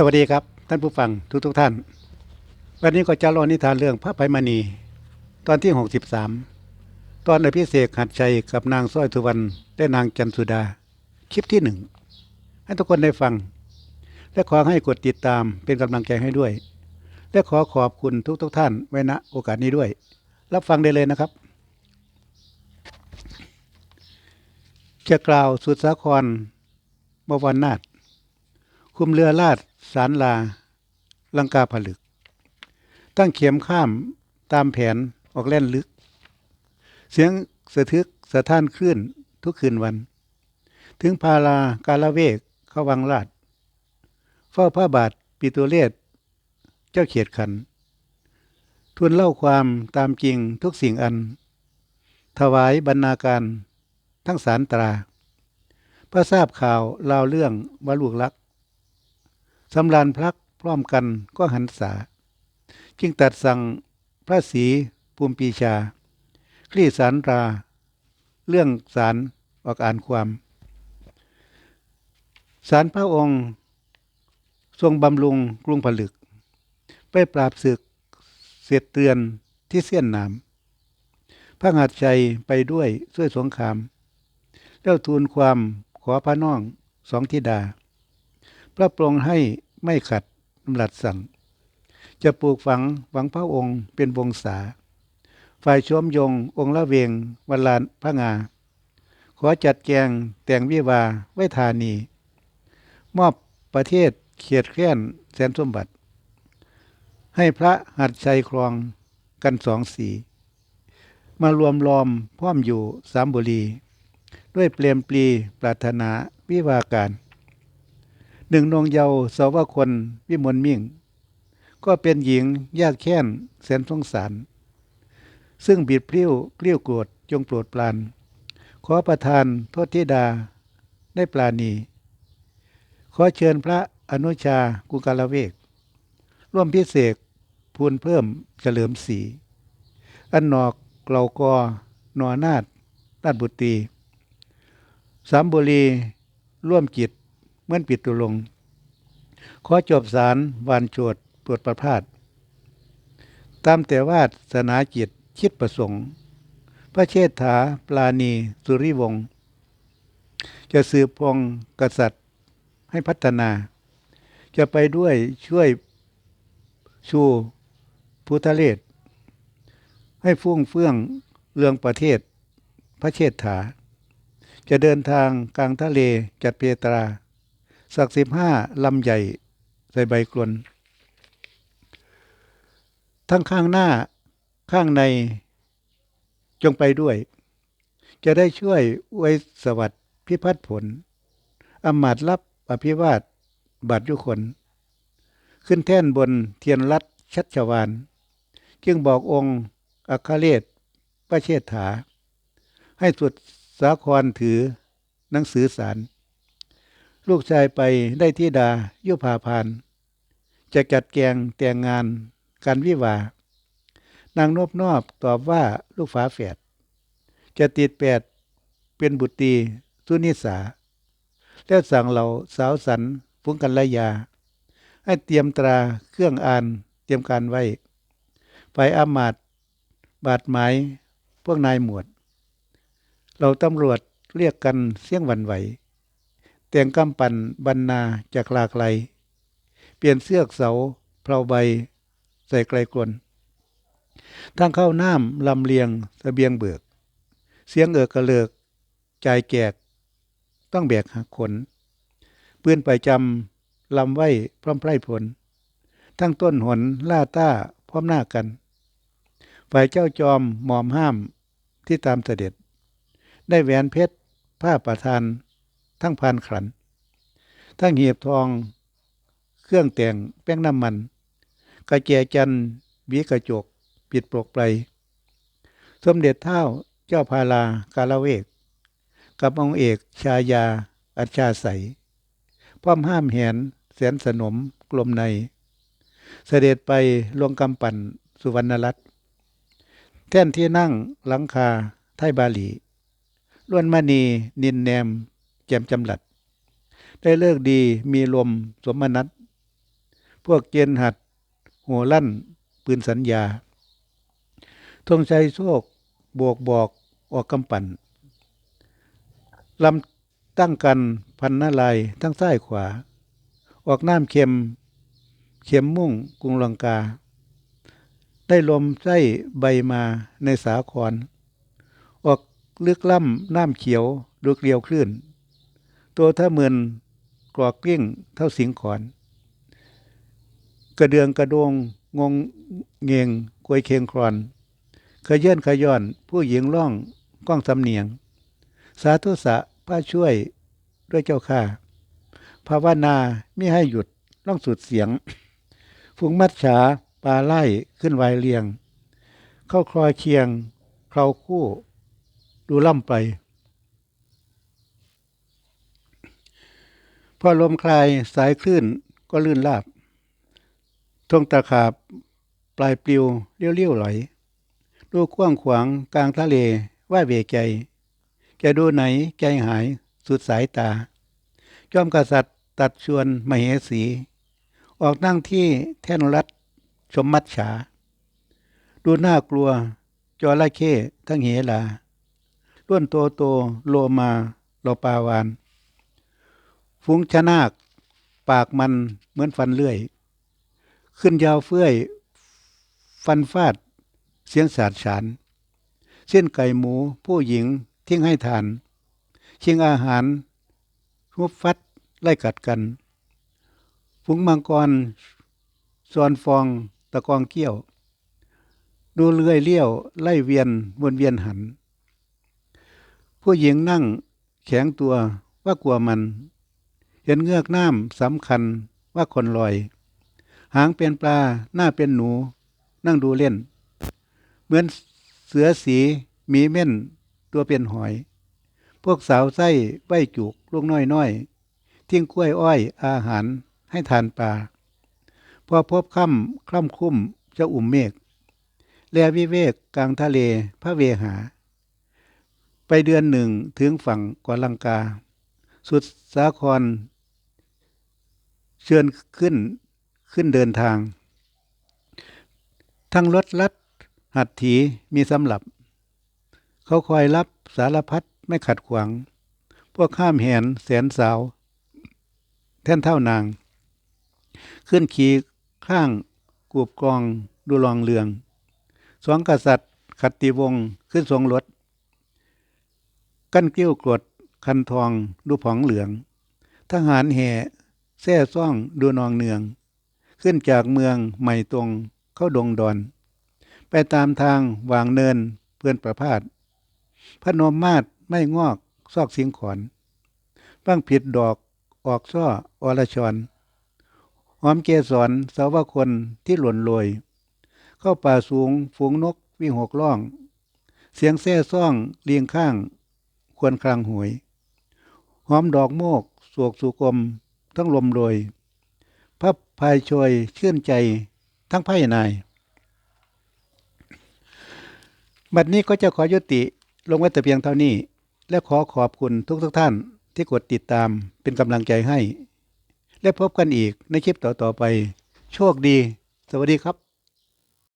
สวัสดีครับ ท่านผู้ฟังทุกทุกๆท่าน วันนี้ก็จะเล่านิทานเรื่องพระไพมณี ตอนที่ 63 ตอนอภิเษกหัดชัยกับนางสร้อยสุวรรณและนางจันสุดา คลิปที่หนึ่งให้ทุกคนได้ฟัง และขอให้กดติดตามเป็นกำลังใจให้ด้วย และขอขอบคุณทุกทุกๆท่านไว้ณโอกาสนี้ด้วย รับฟังได้เลยนะครับ จะกล่าวสุดสาครบวรนาถคุมเรือลาด สารลา ลังกาผลึก ตั้งเข็มข้ามตามแผนออกแล่นลึก เสียงสะทึกสะท้านคลื่นทุกคืนวัน ถึงพาลากาลเวกเข้าวังลาดเฝ้าพระบาทปิตุเลศเจ้าเขียดขันทูลเล่าความตามจริงทุกสิ่งอัน ถวายบรรณาการทั้งสารตรา พระทราบข่าวเล่าวเรื่องว่าลูกรัก สำรานพลักพร้อมกันก็หันษา จึงตัดสั่งพระศรีภูมิปีชา คลี่สารรา เรื่องสารออกอ่านความสารพระองค์ทรงบำรุงกรุงผลึก ไปปราบศึกเสียเตือนที่เสี้ยนหนามพระหัตชัยไปด้วยช่วยสงคราม แล้วทูลความขอพระน้องสองธิดา พระปรงให้ ไม่ขัดดำรัสสั่ง จะปลูกฝังหวังพระองค์เป็นวงศา ฝ่ายชมยงองค์ละเวงวันลานพระงา ขอจัดแกงแต่งวิวาไว้ธานี มอบประเทศเขียดแค้นแสนสมบัติ ให้พระหัดชัยครองกันสองสีมารวมล้อมพร้อมอยู่สามบุรี ด้วยเปลี่ยมปลีปรารถนาวิวาการ หนึ่งนงเยาว์สาวคนวิมลมิ่ง ก็เป็นหญิงยากแค้นแสนสงสาร ซึ่งบิดพริ้ยวเกลี้ยวโกรธจงโปรดปราน ขอประทานโทษธิดาได้ปลาณีขอเชิญพระอนุชากุกาลเวก ร่วมพิเศษพูนเพิ่มเฉลิมสีอันนอกเกลากอนอนาดนาดบุตรีสามบุรีร่วมจิต เมื่อปิดตุลง ขอจบสารวานโจดตรวจประพาสตามแต่วาสนาจิตคิดประสงค์ พระเชษฐาปลาณี สุริวงศ์จะสืบพงกษัตริย์ให้พัฒนา จะไปด้วยช่วยชูพุทธเลศให้ฟุ้งเฟื่องเรืองประเทศ พระเชษฐา จะเดินทางกลางทะเลจัดเพตรา สักสิบห้าลำใหญ่ใส่ใบกลนทั้งข้างหน้าข้างในจงไปด้วย จะได้ช่วยอวยสวัสดิ์พิพัฒน์ผลอมาตรับอภิวาทบาทยุคน ขึ้นแท่นบนเทียนรัตชัชวานจึงบอกองค์อัครเลศพระเชษฐา ให้สุดสาครถือหนังสือสาร ลูกชายไปได้ที่ดายุพาพาน จะจัดแกงแต่งงานการวิวา นางนบนอบตอบว่าลูกฝาแฝดจะติดแปดเป็นบุตรีสุนิสา แล้วสั่งเราสาวสันฟุ้งกันละยา ให้เตรียมตราเครื่องอ่านเตรียมการไว้ ไปอามาตบาดหมายพวกนายหมวด เราตำรวจเรียกกันเสียงวันไหว แต่งกำปั่นบรรณาจากลากไกล เปลี่ยนเสื้อเสาเพลาใบ ใส่ไกลกลนทางเข้าน้ำลำเลียงสเสบียงเบิก เสียงเอิกกระเลิกจ่ายแกก ต้องแบกหักขนปืนไปจำลำไว้พร้อมไพร่ผล ทั้งต้นหนล่าต้าพร้อมหน้ากัน ฝ่ายเจ้าจอมหมอมห้ามที่ตามเสด็จ ได้แหวนเพชรผ้าประทาน ทั้งพานขัน ทั้งเหียบทอง เครื่องแต่งแป้งน้ำมัน กระเจจันหวีกระจก ปิดปลกไปสมเด็จเท่าเจ้าพาลากาลเวก กับองค์เอกชายา อัจฉาใสพร้อมห้ามแหนแสนสนมกลมใน เสด็จไปลงกำปั่นสุวรรณรัตน์แท่นที่นั่งหลังคาไทยบาลีล้วนมณีนินแนม แจมจำหลัด ได้เลิกดีมีลมสมนัตพวกเจนหัด หัวลั่น ปืนสัญญาธงชัยโชคบวกบอกออกกำปั่นลำตั้งกันพันนาลายทั้งซ้ายขวา ออกน้ำเข็ม เข็มมุ่งกรุงลังกา ได้ลมไส้ใบมาในสาคร ออกลึกล่ำน้ำเขียวดูเกลียวคลื่น ตัวท่าเมือนกรอกกลิ้งเท่าสิงขอน กระเดืองกระโดงงงเงงกวยเคียงครอนขยื่นขย้อน ผู้หญิงร้องก้องสำเนียง สาธุสะพระช่วยด้วยเจ้าข้าภาวนาไม่ให้หยุดร้องสุดเสียงฝูงมัดฉาปลาไล่ขึ้นวายเรียง เข้าคลอยเคียงเคราคู่ ดูล่ำไป พอลมคลายสายคลื่นก็ลื่นลาบทงตะขาบปลายปลิวเลี้ยวเลี้ยวไหลดูกว้างขวางกลางทะเลว่าเวใจแกดูไหนใจหายสุดสายตา จอมกษัตริย์ตัดชวนมเหสี ออกนั่งที่แท่นรัฐชมมัดฉา ดูน่ากลัวจอระเข้ทั้งเหลาล้วนโตโตโลมาโลปาวาน ฟุ้งชะนาค ปากมันเหมือนฟันเลื่อย ขึ้นยาวเฟื้อย ฟันฟาด เสียงสาดฉาน เส้นไก่หมูผู้หญิงทิ้งให้ทาน ชิงอาหารทุบฟัดไล่กัดกันฝูงมังกรซอนฟองตะกองเกี้ยว ดูเลื่อยเลี้ยว ไล่เวียนวนเวียนหัน ผู้หญิงนั่งแข็งตัวว่ากลัวมัน เห็นเงือกน้ำสำคัญว่าคนลอย หางเป็นปลาหน้าเป็นหนู นั่งดูเล่น เหมือนเสือสีมีเม่นตัวเป็นหอย พวกสาวไส้ใบจุกลูกน้อยน้อยๆทิ้งกล้วยอ้อยอาหารให้ทานปลาพอพบค่ำคล่ำคุ้มเจ้าอุ่มเมฆแลวิเวกกลางทะเลพระเวหา ไปเดือนหนึ่งถึงฝั่งกวาลังกา สุดสาคร เชิญขึ้นขึ้นเดินทาง ทั้งรถลัดหัดถีมีสำหรับ เขาคอยรับสารพัดไม่ขัดขวาง พวกข้ามแหนแสนสาว แท่นเท่านาง ขึ้นขี่ข้างกูบกองดูลองเลือง สองกษัตริย์ขัตติวงศ์ขึ้นทรงรถ กั้นเกี้ยวกรดคันทองดูผองเหลือง ทหารแห่ แซ่ซ่องดูนองเนือง ขึ้นจากเมืองใหม่ตรงเข้าดงดอน ไปตามทางวางเนินเพื่อนประพาสพระนมมาศไม่งอกซอกเสียงขอนบ้างผิดดอกออกซ้ออรชรหอมเกสรสาวคนที่หล่นโรยเข้าป่าสูงฝูงนกวิ่งหกล่อง เสียงแซ่ซ่องเลียงข้าง ควรคลางหวย หอมดอกโมกสวกสุกลม ทั้งลมโรยพับพายชวยเชื่อนใจทั้งไพ่นาย บัดนี้ก็จะขอยุติลงไว้แต่เพียงเท่านี้ และขอขอบคุณทุกทุกท่านที่กดติดตามเป็นกำลังใจให้ และพบกันอีกในคลิปต่อๆไป โชคดี สวัสดีครับ